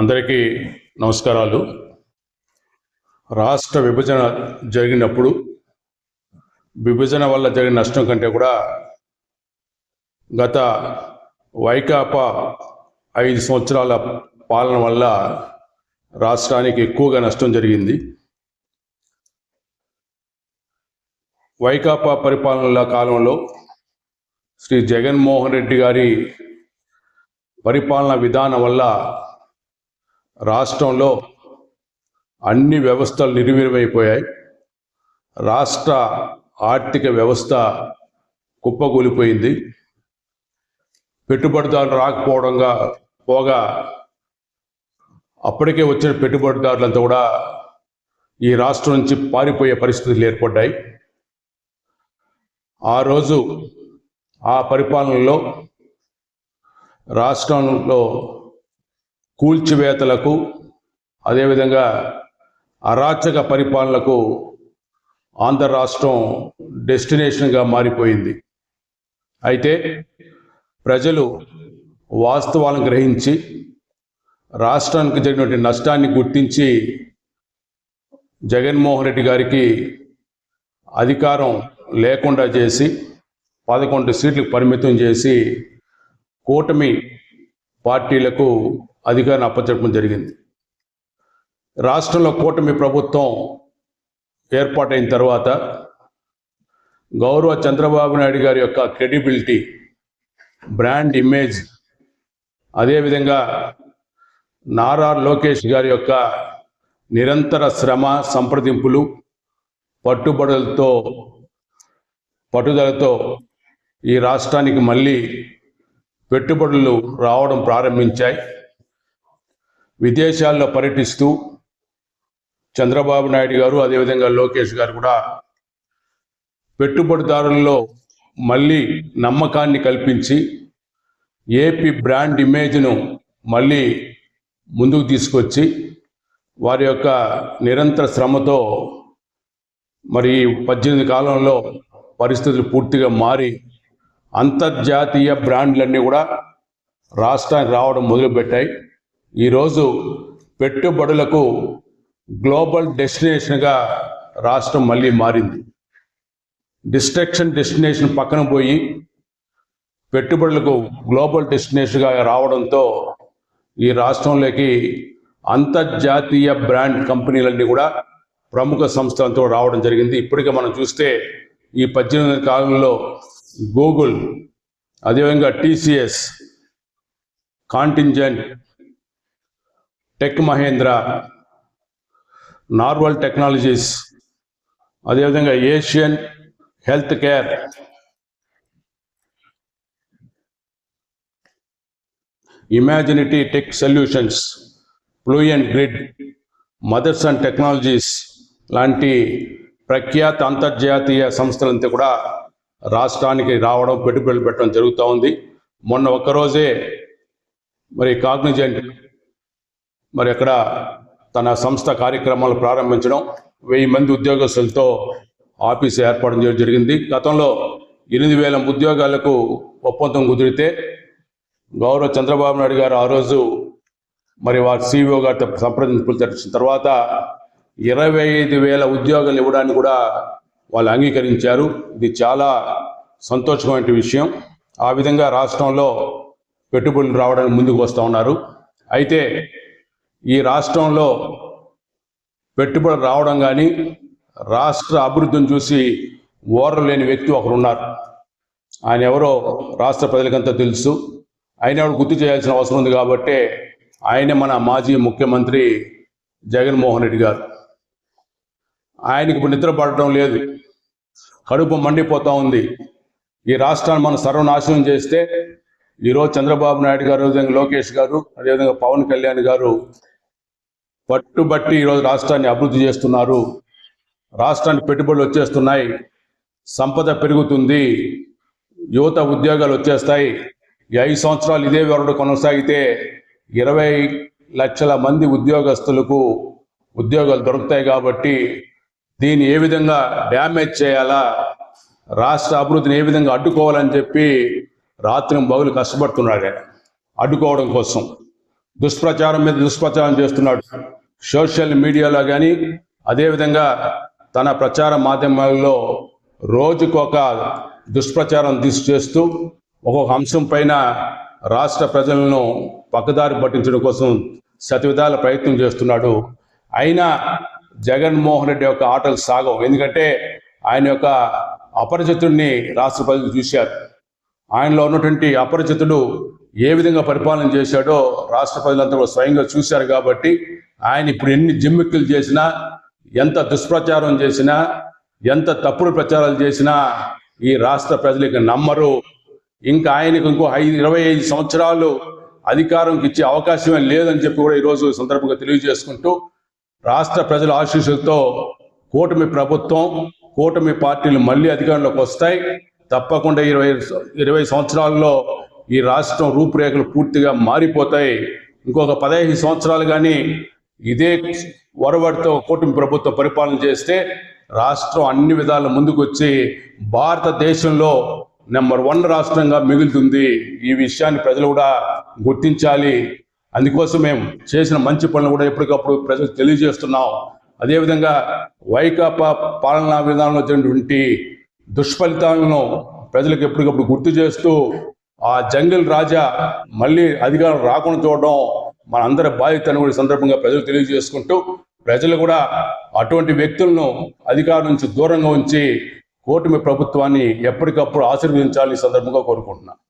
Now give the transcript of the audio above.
అందరికీ నమస్కారాలు. రాష్ట్ర విభజన జరిగినప్పుడు విభజన వల్ల జరిగిన నష్టం కంటే కూడా గత వైకాపా ఐదు సంవత్సరాల పాలన వల్ల రాష్ట్రానికి ఎక్కువగా నష్టం జరిగింది. వైకాపా పరిపాలనల కాలంలో శ్రీ జగన్మోహన్ రెడ్డి గారి పరిపాలన విధానం వల్ల రాష్ట్రంలో అన్ని వ్యవస్థలు నిర్వీర్యమైపోయాయి. రాష్ట్ర ఆర్థిక వ్యవస్థ కుప్పకూలిపోయింది. పెట్టుబడిదారులు రాకపోవడంగా పోగా అప్పటికే వచ్చిన పెట్టుబడిదారులంతా కూడా ఈ రాష్ట్రం నుంచి పారిపోయే పరిస్థితులు ఏర్పడ్డాయి. ఆ రోజు ఆ పరిపాలనలో రాష్ట్రంలో కూల్చివేతలకు అదేవిధంగా అరాచక పరిపాలనకు ఆంధ్ర రాష్ట్రం డెస్టినేషన్గా మారిపోయింది. అయితే ప్రజలు వాస్తవాలను గ్రహించి రాష్ట్రానికి జరిగినటువంటి నష్టాన్ని గుర్తించి జగన్మోహన్ రెడ్డి గారికి అధికారం లేకుండా చేసి పదకొండు సీట్లు పరిమితం చేసి కూటమి పార్టీలకు అధికారిని అప్పచెప్పడం జరిగింది. రాష్ట్రంలో కూటమి ప్రభుత్వం ఏర్పాటైన తర్వాత గౌరవ చంద్రబాబు నాయుడు గారి యొక్క క్రెడిబిలిటీ బ్రాండ్ ఇమేజ్ అదేవిధంగా నారా లోకేష్ గారి యొక్క నిరంతర శ్రమ సంప్రదింపులు పట్టుబడులతో పట్టుదలతో ఈ రాష్ట్రానికి మళ్ళీ పెట్టుబడులు రావడం ప్రారంభించాయి. విదేశాల్లో పర్యటిస్తూ చంద్రబాబు నాయుడు గారు అదేవిధంగా లోకేష్ గారు కూడా పెట్టుబడిదారుల్లో మళ్ళీ నమ్మకాన్ని కల్పించి ఏపీ బ్రాండ్ ఇమేజ్ను మళ్ళీ ముందుకు తీసుకొచ్చి వారి యొక్క నిరంతర శ్రమతో మరి పద్దెనిమిది కాలంలో పరిస్థితులు పూర్తిగా మారి అంతర్జాతీయ బ్రాండ్లన్నీ కూడా రాష్ట్రానికి రావడం మొదలుపెట్టాయి. ఈరోజు పెట్టుబడులకు గ్లోబల్ డెస్టినేషన్గా రాష్ట్రం మళ్ళీ మారింది. డిస్ట్రక్షన్ డెస్టినేషన్ పక్కన పోయి పెట్టుబడులకు గ్లోబల్ డెస్టినేషన్గా రావడంతో ఈ రాష్ట్రంలోకి అంతర్జాతీయ బ్రాండ్ కంపెనీలన్నీ కూడా ప్రముఖ సంస్థలతో రావడం జరిగింది. ఇప్పటికే మనం చూస్తే ఈ పద్దెనిమిది కాలంలో గూగుల్ అదేవిధంగా TCS Contingent Tech Mahindra Narwal Technologies అదేవిధంగా Asian Health Care. Imaginity Tech Solutions Fluent Grid Mothers and Technologies లాంటి ప్రఖ్యాత అంతర్జాతీయ సంస్థలంతా కూడా రాష్ట్రానికి రావడం పెట్టుబడులు పెట్టడం జరుగుతూ ఉంది. మొన్న ఒక్కరోజే మరి కాగ్నిజెంట్ మరి అక్కడ తన సంస్థ కార్యక్రమాలు ప్రారంభించడం వెయ్యి మంది ఉద్యోగస్తులతో ఆఫీస్ ఏర్పాటు చేయడం జరిగింది. గతంలో ఎనిమిది వేల ఉద్యోగాలకు ఒప్పందం కుదిరితే గౌరవ చంద్రబాబు నాయుడు గారు ఆ రోజు మరి వారి సిఇఓ గారితో సంప్రదింపులు జరిచిన తర్వాత ఇరవై ఐదు వేల ఉద్యోగాలు ఇవ్వడానికి కూడా వాళ్ళు అంగీకరించారు. ఇది చాలా సంతోషమైన విషయం. ఆ విధంగా రాష్ట్రంలో పెట్టుబడులు రావడానికి ముందుకు వస్తూ ఉన్నారు. అయితే ఈ రాష్ట్రంలో పెట్టుబడులు రావడం కానీ రాష్ట్ర అభివృద్ధిని చూసి ఓర్ర లేని వ్యక్తి ఒకరు ఉన్నారు. ఆయన ఎవరో రాష్ట్ర ప్రజలకంతా తెలుసు. ఆయన ఎవరు గుర్తు చేయాల్సిన అవసరం ఉంది కాబట్టి ఆయన మన మాజీ ముఖ్యమంత్రి జగన్మోహన్ రెడ్డి గారు. ఆయనకి ఇప్పుడు నిద్ర పడటం లేదు. కడుపు మండిపోతూ ఉంది. ఈ రాష్ట్రాన్ని మనం సర్వనాశనం చేస్తే ఈరోజు చంద్రబాబు నాయుడు గారు అదేవిధంగా లోకేష్ గారు అదేవిధంగా పవన్ కళ్యాణ్ గారు పట్టుబట్టి ఈరోజు రాష్ట్రాన్ని అభివృద్ధి చేస్తున్నారు. రాష్ట్రానికి పెట్టుబడులు వచ్చేస్తున్నాయి. సంపద పెరుగుతుంది. యువత ఉద్యోగాలు వచ్చేస్తాయి. ఈ ఐదు సంవత్సరాలు ఇదే వరడు కొనసాగితే ఇరవై లక్షల మంది ఉద్యోగస్తులకు ఉద్యోగాలు దొరుకుతాయి కాబట్టి దీన్ని ఏ విధంగా డ్యామేజ్ చేయాలా రాష్ట్ర అభివృద్ధిని ఏ విధంగా అడ్డుకోవాలని చెప్పి రాత్రి బగులు కష్టపడుతున్నాడే అడ్డుకోవడం కోసం. దుష్ప్రచారం మీద దుష్ప్రచారం చేస్తున్నాడు. సోషల్ మీడియాలో కానీ అదేవిధంగా తన ప్రచార మాధ్యమాల్లో రోజుకొక దుష్ప్రచారం దిశ చేస్తూ ఒక్కొక్క అంశం పైన రాష్ట్ర ప్రజలను పక్కదారి పట్టించడం కోసం శతవిధాల ప్రయత్నం చేస్తున్నాడు. అయినా జగన్మోహన్ రెడ్డి యొక్క ఆటలు సాగం ఎందుకంటే ఆయన యొక్క అపరిచితుడిని రాష్ట్ర ప్రజలు చూశారు. ఆయనలో ఉన్నటువంటి అపరిచితుడు ఏ విధంగా పరిపాలన చేశాడో రాష్ట్ర ప్రజలంతా కూడా స్వయంగా చూశారు కాబట్టి ఆయన ఇప్పుడు ఎన్ని జిమ్మిక్కులు చేసినా ఎంత దుష్ప్రచారం చేసినా ఎంత తప్పుడు ప్రచారాలు చేసినా ఈ రాష్ట్ర ప్రజలకు నమ్మరు. ఇంకా ఆయనకు ఇంకో ఐదు ఇరవై ఐదు సంవత్సరాలు అధికారంకి ఇచ్చే అవకాశమే లేదని చెప్పి కూడా ఈరోజు సందర్భంగా తెలియజేసుకుంటూ రాష్ట్ర ప్రజల ఆశీస్సులతో కూటమి ప్రభుత్వం కూటమి పార్టీలు మళ్ళీ అధికారంలోకి వస్తాయి. తప్పకుండా ఇరవై ఇరవై సంవత్సరాల్లో ఈ రాష్ట్రం రూపురేఖలు పూర్తిగా మారిపోతాయి. ఇంకొక పదహైదు సంవత్సరాలు కానీ ఇదే వరవడితో కూటమి ప్రభుత్వం పరిపాలన చేస్తే రాష్ట్రం అన్ని విధాల ముందుకొచ్చి భారతదేశంలో నెంబర్ వన్ రాష్ట్రంగా మిగులుతుంది. ఈ విషయాన్ని ప్రజలు కూడా గుర్తించాలి. అందుకోసం మేము చేసిన మంచి పనులు కూడా ఎప్పటికప్పుడు ప్రజలకు తెలియజేస్తున్నాం. అదేవిధంగా వైకాపా పాలనా విధానంలో జరిగినటువంటి దుష్ఫలితాలను ప్రజలకు ఎప్పటికప్పుడు గుర్తు చేస్తూ ఆ జంగిల్ రాజా మళ్ళీ అధికారం రాకుండా చూడడం మనందరి బాధ్యత అని కూడా సందర్భంగా ప్రజలు తెలియజేసుకుంటూ ప్రజలు కూడా అటువంటి వ్యక్తులను అధికారం నుంచి దూరంగా ఉంచి కూటమి ప్రభుత్వాన్ని ఎప్పటికప్పుడు ఆశీర్వదించాలని సందర్భంగా కోరుకుంటున్నాను